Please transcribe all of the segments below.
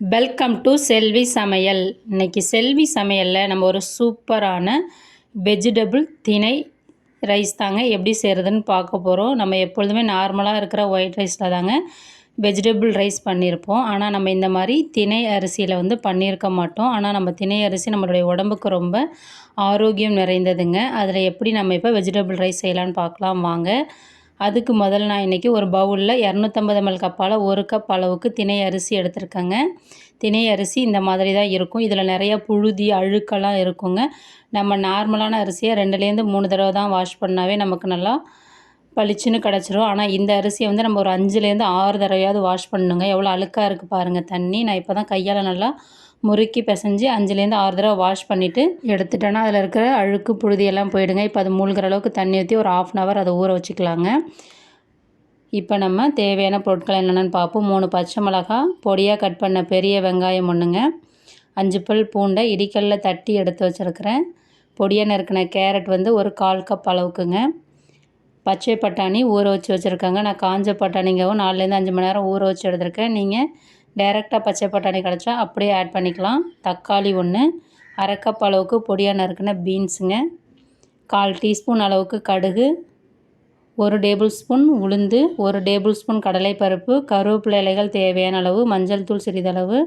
Welcome to செல்வி சமையல் இன்றைக்கி செல்வி சமையலில் நம்ம ஒரு சூப்பரான வெஜிடபிள் திணை ரைஸ் தாங்க. எப்படி செய்கிறதுன்னு பார்க்க போகிறோம் நம்ம எப்பொழுதுமே நார்மலாக இருக்கிற ஒயிட் ரைஸில் தாங்க வெஜிடபிள் ரைஸ் பண்ணியிருப்போம். ஆனால் நம்ம இந்த மாதிரி திணை அரிசியில் வந்து பண்ணியிருக்க மாட்டோம். ஆனால் நம்ம திணை அரிசி நம்மளுடைய உடம்புக்கு ரொம்ப ஆரோக்கியம் நிறைந்ததுங்க. அதில் எப்படி நம்ம இப்போ வெஜிடபிள் ரைஸ் செய்யலான்னு பார்க்கலாம். வாங்க. அதுக்கு முதல்ல நான் இன்றைக்கி ஒரு பவுலில் இரநூத்தம்பது எம்எல் கப்பால் ஒரு கப் அளவுக்கு திணை அரிசி எடுத்திருக்கேங்க. திணை அரிசி இந்த மாதிரி தான் இருக்கும். இதில் நிறையா புழுதி அழுக்கெல்லாம் இருக்குங்க. நம்ம நார்மலான அரிசியை ரெண்டுலேருந்து மூணு தடவை தான் வாஷ் பண்ணாவே நமக்கு நல்லா பளிச்சுன்னு கிடச்சிரும். ஆனால் இந்த அரிசியை வந்து நம்ம ஒரு அஞ்சுலேருந்து ஆறு தடவையாவது வாஷ் பண்ணணுங்க. எவ்வளோ அழுக்காக இருக்குது பாருங்கள் தண்ணி. நான் இப்போ தான் கையால் நல்லா முறுக்கி பிசைஞ்சு அஞ்சுலேருந்து ஆறு தடவை வாஷ் பண்ணிவிட்டு எடுத்துட்டேன்னா அதில் இருக்கிற அழுக்கு புழுதியெல்லாம் போயிடுங்க. இப்போ அது மூழ்கிற அளவுக்கு தண்ணி ஊற்றி ஒரு ஆஃப் அன் ஹவர் அதை ஊற வச்சுக்கலாங்க. இப்போ நம்ம தேவையான பொருட்கள் என்னென்னு பார்ப்போம். மூணு பச்சை மிளகா பொடியாக கட் பண்ண பெரிய வெங்காயம் ஒன்றுங்க. அஞ்சு பல் பூண்டை இடிக்கல்ல தட்டி எடுத்து வச்சுருக்கிறேன். பொடியாக நறுக்கின கேரட் வந்து ஒரு கால் கப் அளவுக்குங்க. பச்சை பட்டாணி ஊற வச்சு வச்சுருக்காங்க. நான் காஞ்ச பட்டாணிங்கவும் நாலுலேருந்து அஞ்சு மணி நேரம் ஊற வச்சு எடுத்துருக்கேன். நீங்கள் டைரெக்டாக பச்சை பட்டாணி கிடச்சா அப்படியே ஆட் பண்ணிக்கலாம். தக்காளி ஒன்று அரை கப் அளவுக்கு பொடியாக நறுக்கின பீன்ஸுங்க கால் டீஸ்பூன் அளவுக்கு கடுகு ஒரு டேபிள் ஸ்பூன் உளுந்து ஒரு டேபிள் ஸ்பூன் கடலைப்பருப்பு கருவேப்பிலை இலைகள் தேவையான அளவு மஞ்சள் தூள் சிறிதளவு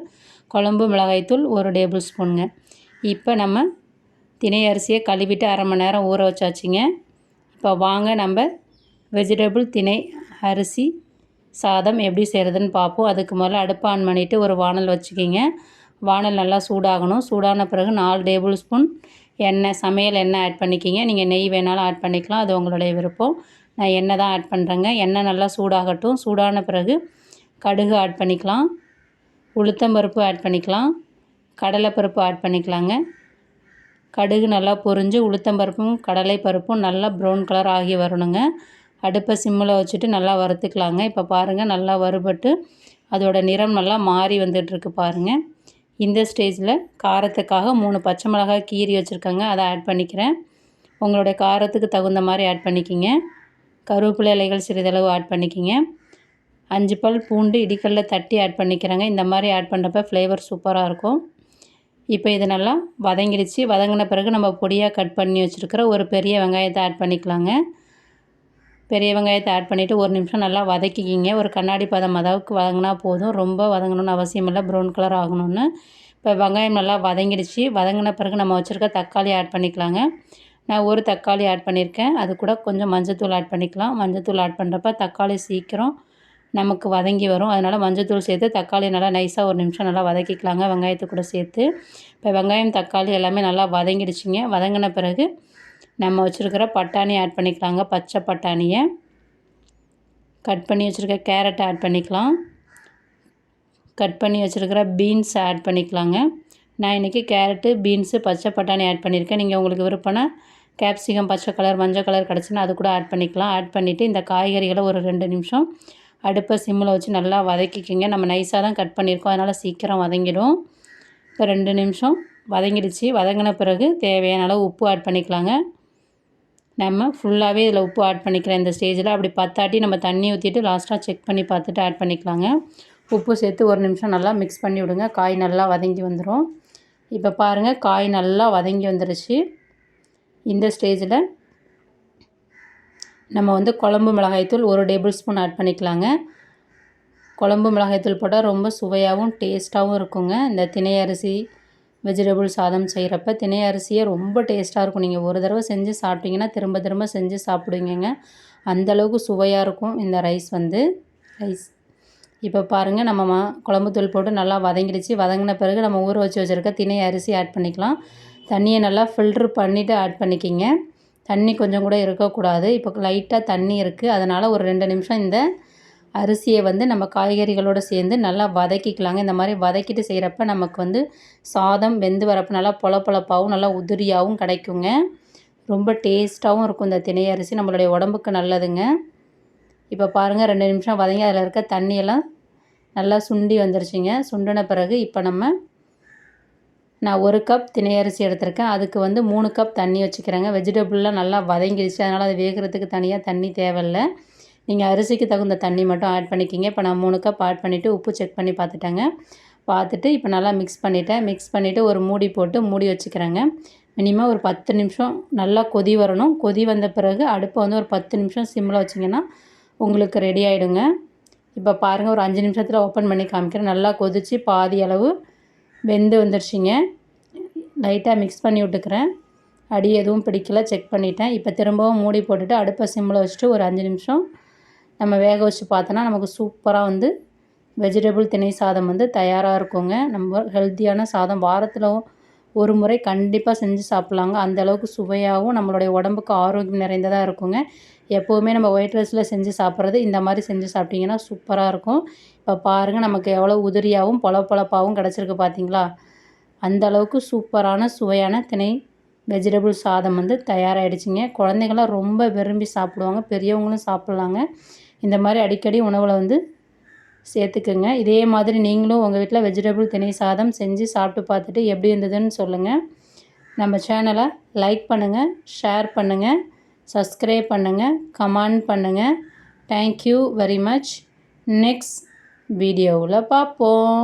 குழம்பு மிளகாய்த்தூள் ஒரு டேபிள் ஸ்பூனுங்க இப்போ நம்ம தினை அரிசியை கழுவிட்டு அரை மணி நேரம் ஊற வச்சாச்சுங்க. இப்போ வாங்க நம்ம வெஜிடபிள் திணை அரிசி சாதம் எப்படி செய்கிறதுன்னு பார்ப்போம் அதுக்கு முதல்ல அடுப்பு ஆன் பண்ணிவிட்டு ஒரு வானல் வச்சுக்கிங்க. வானல் நல்லா சூடாகணும். சூடான பிறகு நாலு டேபிள் ஸ்பூன் எண்ணெய் சமையல் எண்ணெய் ஆட் பண்ணிக்கிங்க. நீங்கள் நெய் வேணாலும் ஆட் பண்ணிக்கலாம். அது உங்களுடைய விருப்பம். நான் எண்ணெய் தான் ஆட் பண்ணுறேங்க எண்ணெய் நல்லா சூடாகட்டும். சூடான பிறகு கடுகு ஆட் பண்ணிக்கலாம். உளுத்தம்பருப்பு ஆட் பண்ணிக்கலாம். கடலைப்பருப்பு ஆட் பண்ணிக்கலாங்க. கடுகு நல்லா பொரிஞ்சு உளுத்தம்பருப்பும் கடலை பருப்பும் நல்லா ப்ரௌன் கலர் ஆகி வரணுங்க. அடுப்பை சிம்மில் வச்சுட்டு நல்லா வறுத்துக்கலாங்க. இப்போ பாருங்கள் நல்லா வறுபட்டு அதோட நிறம் நல்லா மாறி வந்துட்டுருக்கு பாருங்கள் இந்த ஸ்டேஜில் காரத்துக்காக மூணு பச்சை மிளகாய் கீரி வச்சுருக்கேங்க. அதை ஆட் பண்ணிக்கிறேன். உங்களுடைய காரத்துக்கு தகுந்த மாதிரி ஆட் பண்ணிக்கிங்க. கருவேப்பிலை இலைகள் சிறிதளவு ஆட் பண்ணிக்கிங்க. அஞ்சு பல் பூண்டு இடிக்கல்ல தட்டி ஆட் பண்ணிக்கிறேங்க. இந்த மாதிரி ஆட் பண்ணுறப்ப ஃப்ளேவர் சூப்பராக இருக்கும். இப்போ இது நல்லா வதங்கிடுச்சு. வதங்கின பிறகு நம்ம பொடியாக கட் பண்ணி வச்சுருக்கிற ஒரு பெரிய வெங்காயத்தை ஆட் பண்ணிக்கலாங்க. பெரிய வெங்காயத்தை ஆட் பண்ணிவிட்டு ஒரு நிமிஷம் நல்லா வதக்கிக்கிங்க. ஒரு கண்ணாடி பதம் அளவுக்கு வதங்கினா போதும். ரொம்ப வதங்கணும்னு அவசியம் இல்லை. ப்ரௌன் கலர் ஆகணும்னு. இப்போ வெங்காயம் நல்லா வதங்கிடுச்சு. வதங்கின பிறகு நம்ம வச்சுருக்க தக்காளி ஆட் பண்ணிக்கலாங்க. நான் ஒரு தக்காளி ஆட் பண்ணியிருக்கேன் அது கூட கொஞ்சம் மஞ்சத்தூள் ஆட் பண்ணிக்கலாம். மஞ்சத்தூள் ஆட் பண்ணுறப்ப தக்காளி சீக்கிரம் நமக்கு வதங்கி வரும். அதனால் மஞ்சத்தூள் சேர்த்து தக்காளி நல்லா நைஸாக ஒரு நிமிஷம் நல்லா வதக்கிக்கலாங்க. வெங்காயத்தை கூட சேர்த்து. இப்போ வெங்காயம் தக்காளி எல்லாமே நல்லா வதங்கிடுச்சிங்க. வதங்கின பிறகு நம்ம வச்சுருக்கிற பட்டாணி ஆட் பண்ணிக்கலாங்க. பச்சை பட்டாணியை கட் பண்ணி வச்சுருக்க கேரட் ஆட் பண்ணிக்கலாம். கட் பண்ணி வச்சுருக்கிற பீன்ஸ் ஆட் பண்ணிக்கலாங்க. நான் இன்றைக்கி கேரட்டு பீன்ஸு பச்சை பட்டாணி ஆட் பண்ணியிருக்கேன். நீங்கள் உங்களுக்கு விருப்பம்னா கேப்சிகம் பச்சை கலர் மஞ்சள் கலர் கிடச்சுன்னா அது கூட ஆட் பண்ணிக்கலாம். ஆட் பண்ணிவிட்டு இந்த காய்கறிகளை ஒரு ரெண்டு நிமிஷம் அடுப்பை சிம்மில் வச்சு நல்லா வதக்கிக்கிங்க. நம்ம நைஸாக தான் கட் பண்ணியிருக்கோம். அதனால் சீக்கிரம் வதங்கிடும். இப்போ ரெண்டு நிமிஷம் வதங்கிடுச்சு. வதங்கின பிறகு தேவையான அளவு உப்பு ஆட் பண்ணிக்கலாங்க. நம்ம ஃபுல்லாகவே இதில் உப்பு ஆட் பண்ணிக்கிறேன் இந்த ஸ்டேஜில் அப்படி பத்தாட்டி நம்ம தண்ணி ஊற்றிட்டு லாஸ்ட்டாக செக் பண்ணி பார்த்துட்டு ஆட் பண்ணிக்கலாங்க. உப்பு சேர்த்து ஒரு நிமிஷம் நல்லா மிக்ஸ் பண்ணி விடுங்க. காய் நல்லா வதங்கி வந்துடும் இப்போ பாருங்கள் காய் நல்லா வதங்கி வந்துருச்சு. இந்த ஸ்டேஜில் நம்ம வந்து குழம்பு மிளகாய்த்தூள் ஒரு டேபிள் ஸ்பூன் ஆட் பண்ணிக்கலாங்க. குழம்பு மிளகாய்த்தூள் போட்டால் ரொம்ப சுவையாகவும் டேஸ்ட்டாகவும் இருக்குங்க. இந்த திணை அரிசி வெஜிடபிள் சாதம் செய்கிறப்ப திணை அரிசியே ரொம்ப டேஸ்ட்டாக இருக்கும். நீங்கள் ஒரு தடவை செஞ்சு சாப்பிட்டீங்கன்னா திரும்ப திரும்ப செஞ்சு சாப்பிடுவீங்கங்க. அந்தளவுக்கு சுவையாக இருக்கும் இந்த ரைஸ் வந்து. ரைஸ். இப்போ பாருங்கள் நம்ம மா குழம்புத்தூள் போட்டு நல்லா வதங்கிடுச்சு. வதங்கின பிறகு நம்ம ஊற வச்சு வச்சுருக்க திணை அரிசி ஆட் பண்ணிக்கலாம். தண்ணியை நல்லா ஃபில்ட்ரு பண்ணிவிட்டு ஆட் பண்ணிக்கிங்க. தண்ணி கொஞ்சம் கூட இருக்கக்கூடாது. இப்போ லைட்டாக தண்ணி இருக்குது அதனால் ஒரு ரெண்டு நிமிஷம் இந்த அரிசியை வந்து நம்ம காய்கறிகளோடு சேர்ந்து நல்லா வதக்கிக்கலாங்க. இந்த மாதிரி வதக்கிட்டு செய்கிறப்ப நமக்கு வந்து சாதம் வெந்து வரப்போ நல்லா பொலபொழப்பாகவும் நல்லா உதிரியாகவும் கிடைக்குங்க. ரொம்ப டேஸ்ட்டாகவும் இருக்கும் இந்த திணை அரிசி. நம்மளுடைய உடம்புக்கு நல்லதுங்க. இப்போ பாருங்கள் ரெண்டு நிமிஷம் வதங்கி அதில் இருக்க தண்ணியெல்லாம் நல்லா சுண்டி வந்துருச்சுங்க. சுண்டின பிறகு இப்போ நம்ம நான் ஒரு கப் திணை அரிசி எடுத்திருக்கேன். அதுக்கு வந்து மூணு கப் தண்ணி வச்சுக்கிறேங்க. வெஜிடபிள்லாம் நல்லா வதங்கிடுச்சு அதனால் அது வேகிறதுக்கு தனியாக தண்ணி தேவையில்லை. நீங்கள் அரிசிக்கு தகுந்த தண்ணி மட்டும் ஆட் பண்ணிக்கிங்க. இப்போ நான் மூணு கப் ஆட் பண்ணிவிட்டு உப்பு செக் பண்ணி பார்த்துட்டேங்க. பார்த்துட்டு இப்போ நல்லா மிக்ஸ் பண்ணிவிட்டேன் மிக்ஸ் பண்ணிவிட்டு ஒரு மூடி போட்டு மூடி வச்சுக்கிறேங்க. மினிமம் ஒரு பத்து நிமிஷம் நல்லா கொதி வரணும். கொதி வந்த பிறகு அடுப்பை வந்து ஒரு பத்து நிமிஷம் சிம்மில் வச்சிங்கன்னா உங்களுக்கு ரெடி ஆகிடுங்க இப்போ பாருங்கள் ஒரு அஞ்சு நிமிஷத்தில் ஓப்பன் பண்ணி காமிக்கிறேன். நல்லா கொதித்து பாதி அளவு வெந்து வந்துருச்சுங்க. லைட்டாக மிக்ஸ் பண்ணி விட்டுக்கிறேன். அடி எதுவும் பிடிக்கல. செக் பண்ணிட்டேன். இப்போ திரும்பவும் மூடி போட்டுட்டு அடுப்பை சிம்மில் வச்சுட்டு ஒரு அஞ்சு நிமிஷம் நம்ம வேக வச்சு பார்த்தோன்னா நமக்கு சூப்பராக வந்து வெஜிடபிள் திணை சாதம் வந்து தயாராக இருக்குங்க. நம்ம ஹெல்த்தியான சாதம் வாரத்தில் ஒரு முறை கண்டிப்பாக செஞ்சு சாப்பிட்லாங்க. அந்தளவுக்கு சுவையாகவும் நம்மளுடைய உடம்புக்கு ஆரோக்கியம் நிறைந்ததாக இருக்குங்க. எப்போவுமே நம்ம ஒயிட் ரைஸில் செஞ்சு சாப்பிட்றது இந்த மாதிரி செஞ்சு சாப்பிட்டிங்கன்னா சூப்பராக இருக்கும். இப்போ பாருங்கள் நமக்கு எவ்வளோ உதிரியாகவும் பொலப்பொழப்பாகவும் கிடச்சிருக்கு பார்த்தீங்களா அந்த அளவுக்கு சூப்பரான சுவையான திணை வெஜிடபிள் சாதம் வந்து தயாராகிடுச்சிங்க குழந்தைங்களாம் ரொம்ப விரும்பி சாப்பிடுவாங்க. பெரியவங்களும் சாப்பிட்லாங்க. இந்த மாதிரி அடிக்கடி உணவில் வந்து சேர்த்துக்குங்க. இதே மாதிரி நீங்களும் உங்கள் வீட்டில் வெஜிடபிள் திணை சாதம் செஞ்சு சாப்பிட்டு பார்த்துட்டு எப்படி இருந்ததுன்னு சொல்லுங்கள் நம்ம சேனலை லைக் பண்ணுங்கள் ஷேர் பண்ணுங்கள் சப்ஸ்கிரைப் பண்ணுங்கள் கமெண்ட் பண்ணுங்கள் தேங்க்யூ வெரி மச் நெக்ஸ்ட் வீடியோவில் பார்ப்போம்.